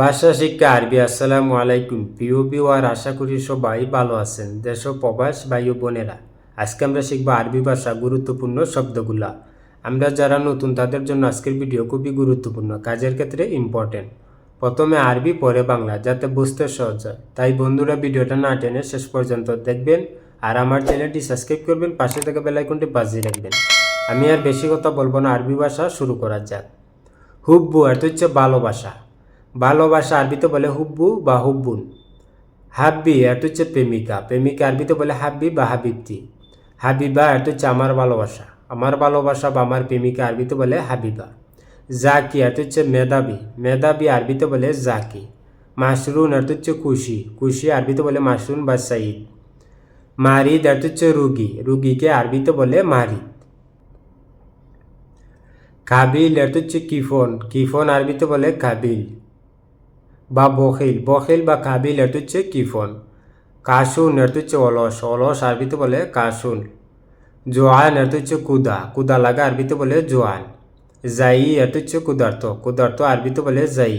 ভাষা শিক্ষা, আরবি, আসসালামু আলাইকুম। প্রিয় বিওয়ার আশা করি সবাই ভালো আছেন। দেশ প্রবাস, ভাই ও বোনেরা, আজকে আমরা শিখব আরবি ভাষা গুরুত্বপূর্ণ শব্দগুলা। আমরা যারা নতুন, তাদের জন্য আজকের ভিডিও খুবই গুরুত্বপূর্ণ, কাজের ক্ষেত্রে ইম্পর্টেন্ট প্রথমে আরবি, পরে বাংলা, যাতে বুঝতে সহজ হয়। তাই বন্ধুরা, ভিডিওটা না টেনে শেষ পর্যন্ত দেখবেন আর আমার চ্যানেলটি সাবস্ক্রাইব করবেন, পাশে থাকা বেলাইকনটি বাজিয়ে রাখবেন। আমি আর বেশি কথা বলব না, আরবি ভাষা শুরু করা যাক। হুব্বু এটা হচ্ছে ভালোবাসা ভালোবাসা আরবিতে বলে হুব্বু বা হুব্বুন। হাব্বি এটা হচ্ছে প্রেমিকা। প্রেমিকা আরবিতে বলে হাব্বি বা হাবিবতি। হাবিবা এটা হচ্ছে আমার ভালোবাসা। আমার ভালোবাসা বা আমার প্রেমিকা আরবিতে বলে হাবিবা। জাকি এটা হচ্ছে মেধাবী। মেধাবী আরবিতে বলে জাকি। মাশরুন এটা হচ্ছে খুশি। খুশি আরবিতে বলে মাশরুন বা সাইদ মারিদ এটা হচ্ছে রুগী। রুগীকে আরবিতে বলে মারিদ। কাবিল এটা হচ্ছে কিফন। কিফন আরবিতে বলে কাবিল। বা বখিল। বখিল বা কাবিল এটা হচ্ছে কিফন কাশুন এটা হচ্ছে অলস। অলস আরবিতে বলে কাশুন জোয়ান এটা হচ্ছে কুদা। কুদা লাগা আরবিতে বলে জোয়ান। জাই এটা হচ্ছে কুদার্থ কুদার্থ আরবিতে বলে জাই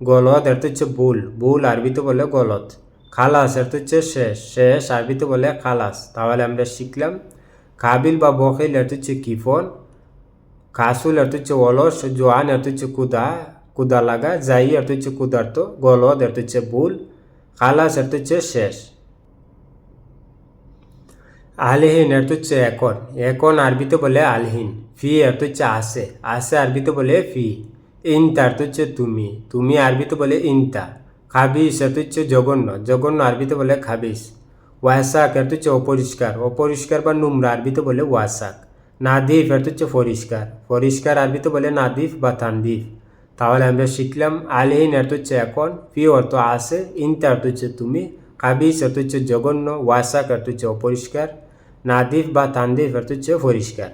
গলত এটা হচ্ছে বুল। বুল আরবিতে বলে গলত খালাস এটা হচ্ছে শেষ। শেষ আরবিতে বলে খালাস। তাহলে আমরা শিখলাম, কাবিল বা বখিল এটা হচ্ছে কিফন কাসুল এত হচ্ছে অলস, জোয়ান এত হচ্ছে কুদা কুদা লাগা, যাই এত হচ্ছে কুদার্ত গলদ এত হচ্ছে বুল, খালাস এত হচ্ছে শেষ। আলহীন এত হচ্ছে এখন এখন আরবিতে বলে আলহীন, ফি এত হচ্ছে আসে আসে আরবিতে বলে ফি, ইনতা এত হচ্ছে তুমি তুমি আরবিতে বলে ইনতা খাবিস এত হচ্ছে জঘন্য জঘন্য আরবিতে বলে খাবিস ওয়াসাক এত হচ্ছে অপরিষ্কার অপরিষ্কার বা নোংরা আরবিতে বলে ওয়াসাক, নাদিফ এর হচ্ছে পরিষ্কার পরিষ্কার আরবিতে বলে নাদিফ বা তানদিফ। তাহলে আমরা শিখলাম আলহীন এর হচ্ছে এখন ফি অর্থ আসে ইনতা অর্থ হচ্ছে তুমি কাবিস অর্থ হচ্ছে জঘন্য, ওয়াসাক অর্থ হচ্ছে অপরিষ্কার, নাদিফ বা তানদিফ অর্থ হচ্ছে পরিষ্কার।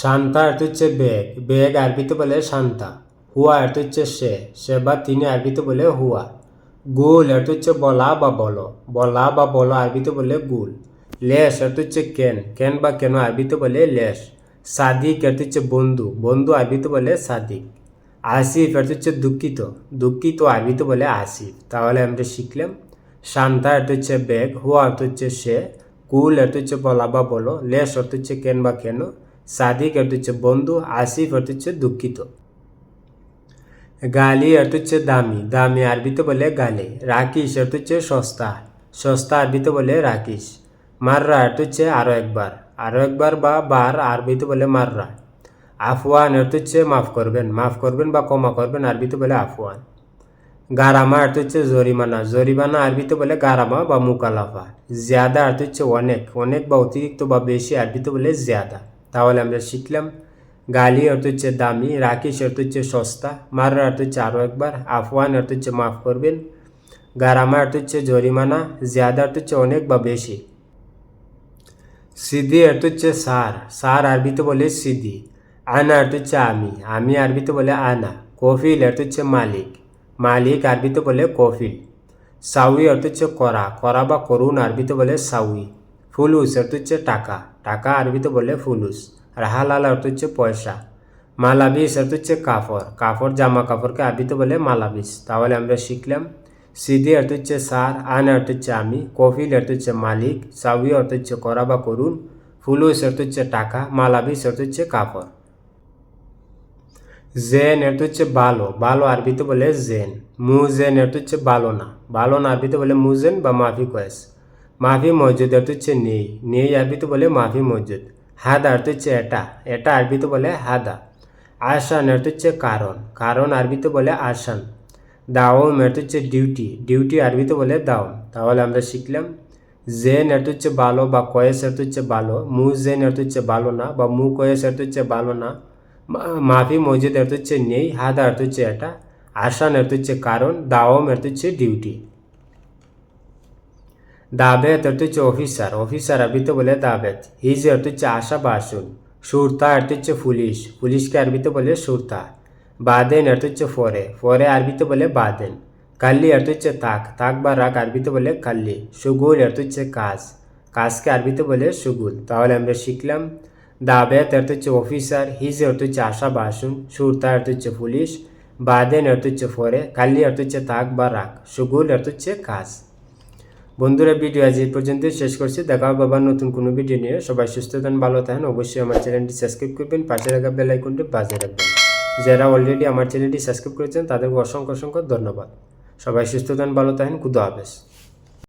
শান্তা অর্থ হচ্ছে বেগ বেগ আরবিতে বলে শান্তা, হুয়া অর্থ হচ্ছে সে সে বা তিনি আরবিতে বলে হুয়া, গুল অর্থ হচ্ছে বলা বা বলো, বলা বা বলো আরবিতে বলে গুল, লেশ অর্থ হচ্ছে কেন কেন বা কেন আরবিতে বলে লেশ। সাদিক অর্থ হচ্ছে বন্ধু বন্ধু আরবিতে বলে সাদিক। আসিফ অর্থ হচ্ছে দুঃখিত দুঃখিত আরবিতে বলে আসিফ। তাহলে আমরা শিখলাম, শান্তা অর্থ হচ্ছে ব্যাগ হুয়া অর্থ হচ্ছে সে, কুল অর্থ হচ্ছে বলা বা বলো লেস অর্থ হচ্ছে কেন বা কেন, সাদিক অর্থ হচ্ছে বন্ধু, আসিফ অর্থ হচ্ছে দুঃখিত। গালি অর্থ হচ্ছে দামি দামি আরবিতে বলে গালি রাকিস অর্থ হচ্ছে সস্তা সস্তা আরবিতে বলে রাকিস মাররা অর্থ হচ্ছে আরও একবার। আরও একবার বা বার আরবিতে বলে মাররা। আফওয়ান অর্থ হচ্ছে মাফ করবেন মাফ করবেন বা ক্ষমা করবেন আরবিতে বলে আফওয়ান। গারামা অর্থ হচ্ছে জরিমানা জরিমানা আরবিতে বলে গারামা বা মুকালাফা। জিয়াদা অর্থ হচ্ছে অনেক অনেক বা অতিরিক্ত বা বেশি আরবিতে বলে জিয়াদা। তাহলে আমরা শিখলাম, গালি অর্থ হচ্ছে দামি রাকিস অর্থ হচ্ছে সস্তা, মাররা অর্থ হচ্ছে আরও একবার, আফওয়ান অর্থ হচ্ছে মাফ করবেন। গারামা অর্থ হচ্ছে জরিমানা, জিয়াদা অর্থ হচ্ছে অনেক বা বেশি। সিদ্ধি অর্থ হচ্ছে সার। সার আরবিতে বলে সিদ্ধি আনা অর্থ হচ্ছে আমি। আমি আরবিতে বলে আনা। কফিল অর্থ হচ্ছে মালিক। মালিক আরবিতে বলে কফিল। সাউই অর্থ হচ্ছে করা। করা বা করুন আরবিতে বলে সাউই। ফুলুস অর্থ হচ্ছে টাকা। টাকা আরবিতে বলে ফুলুস। রাহালাল অর্থ হচ্ছে পয়সা। মালাবিস অর্থ হচ্ছে কাপড় কাপড় জামা কাপড়কে আরবিতে বলে মালাবিস। তাহলে আমরা শিখলাম সিদ্ধি অর্থ হচ্ছে সার আন অর্থ হচ্ছে আমি, কফিল অর্থ হচ্ছে মালিক সাউই অর্থ করা বা করুন, ফুলুস অর্থ হচ্ছে টাকা, মালাবিস অর্থ হচ্ছে কাপড়। জেন অর্থ হচ্ছে বালো ভালো আরবিতে বলে জেন মুজেন অর্থ হচ্ছে ভালো না ভালো না আরবিতে বলে মুজেন বা মাফি কয়েস। মাফি মসজিদ অর্থ হচ্ছে নেই নেই আরবিতে বলে মাফি মসজিদ। হাদা অর্থ হচ্ছে এটা এটা আরবিতে বলে হাদা। আসান অর্থ হচ্ছে কারণ কারণ আরবিতে বলে আসান দাওম অর্থ হচ্ছে ডিউটি ডিউটি আরবিতে বলে দাও তাহলে আমরা শিখলাম জেন অর্থ হচ্ছে ভালো বা কয়েস অর্থ হচ্ছে ভালো মু জেন অর্থ হচ্ছে ভালো না বা মু কয়েস অর্থ হচ্ছে ভালো না মাফি মসজিদ অর্থ হচ্ছে নেই হাদা অর্থ হচ্ছে এটা আসান অর্থ হচ্ছে কারণ দাওম অর্থ হচ্ছে ডিউটি দাবেত অর্থ হচ্ছে অফিসার অফিসার আরবিতে বলে দাবেত হিজ অর্থ হচ্ছে আশা বা আসুন সুরতা অর্থ হচ্ছে পুলিশ পুলিশকে আরবিতে বলে সুরতা বাদেন অর্থ হচ্ছে ফরে। ফরে আরবিতে বলে বাদেন। কাল্লি অর্থ হচ্ছে তাক। তাক বা রাগ আরবিতে বলে কাল্লি। সুগুল অর্থ হচ্ছে কাজ। কাজকে আরবিতে বলে সুগুল তাহলে আমরা শিখলাম, দাবেত অর্থ হচ্ছে অফিসার, হিজ অর্থ হচ্ছে আশা বাসুন সুরতা অর্থ হচ্ছে পুলিশ, বাদেন অর্থ হচ্ছে ফরে, কাল্লি অর্থ হচ্ছে তাক বা রাগ সুগুল অর্থ হচ্ছে কাজ। বন্ধুরা, ভিডিও আজ এই পর্যন্ত শেষ করছি। দেখা হবে আবার নতুন কোনো ভিডিও নিয়ে। সবাই সুস্থ থাকেন, ভালো থাকেন। অবশ্যই আমার চ্যানেলটি সাবস্ক্রাইব করবেন, পাশে রাখা বেল আইকনটি বাজিয়ে রাখবেন। যারা অলরেডি আমার চ্যানেলটি সাবস্ক্রাইব করেছেন, তাদেরকে অসংখ্য অসংখ্য ধন্যবাদ। সবাই সুস্থ থাকেন, ভালো থাকেন, খুদা হাফেজ।